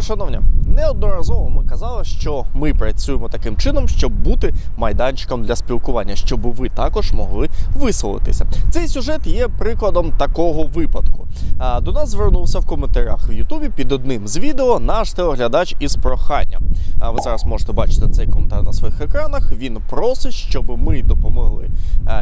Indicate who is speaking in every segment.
Speaker 1: Вітаю, шановні! Неодноразово ми казали, що ми працюємо таким чином, щоб бути майданчиком для спілкування, щоб ви також могли висловитися. Цей сюжет є прикладом такого випадку. До нас звернувся в коментарях в Ютубі під одним з відео наш телеглядач із проханням. А Ви зараз можете бачити цей коментар на своїх екранах. Він просить, щоб ми допомогли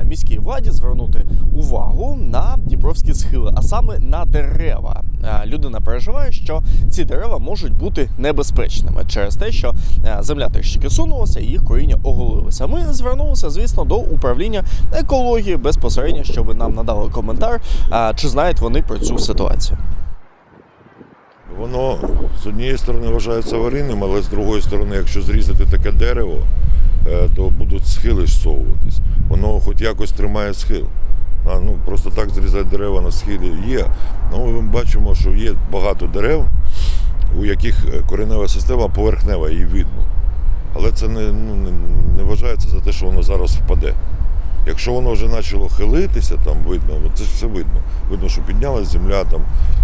Speaker 1: міській владі звернути увагу на дніпровські схили, а саме на дерева. Е, Людина переживає, що ці дерева можуть бути небезпечними через те, що е, земля трішки сунулася і їх коріння оголилися. Ми звернулися, звісно, до управління екології безпосередньо, щоб нам надали коментар, е, чи знають вони про цю ситуацію.
Speaker 2: Воно з однієї сторони вважається аварійним, але з другої сторони, якщо зрізати таке дерево, то будуть схили зсовуватись. Воно хоч якось тримає схил. А, ну, просто так зрізати дерева на схилі є. Ну, ми бачимо, що є багато дерев, у яких е, коренева система поверхнева, її видно. Але це не, ну, не, не вважається за те, що воно зараз впаде. Якщо воно вже почало хилитися, там видно, це ж все видно. Видно, що піднялась земля, там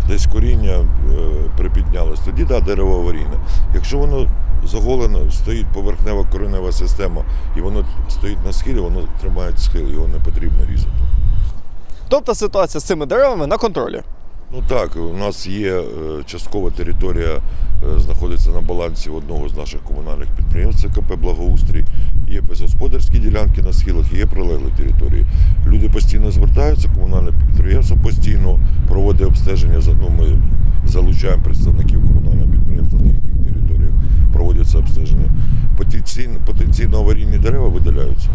Speaker 2: десь коріння е, припіднялось, тоді да, дерево аварійне. Якщо воно заголено, стоїть поверхнева коренева система, і воно стоїть на схилі, воно тримає схил, його не потрібно різати.
Speaker 1: Тобто ситуація з цими деревами на контролі.
Speaker 2: Ну так, у нас є е, часткова територія, е, знаходиться на балансі одного з наших комунальних підприємств КП Благоустрій. Є безгосподарські ділянки на схилах, є прилегли території. Люди постійно звертаються, комунальне підприємство постійно проводить обстеження. Ну, ми залучаємо представників комунального підприємства на їхніх територіях, проводяться обстеження. Потенційно, потенційно аварійні дерева видаляються.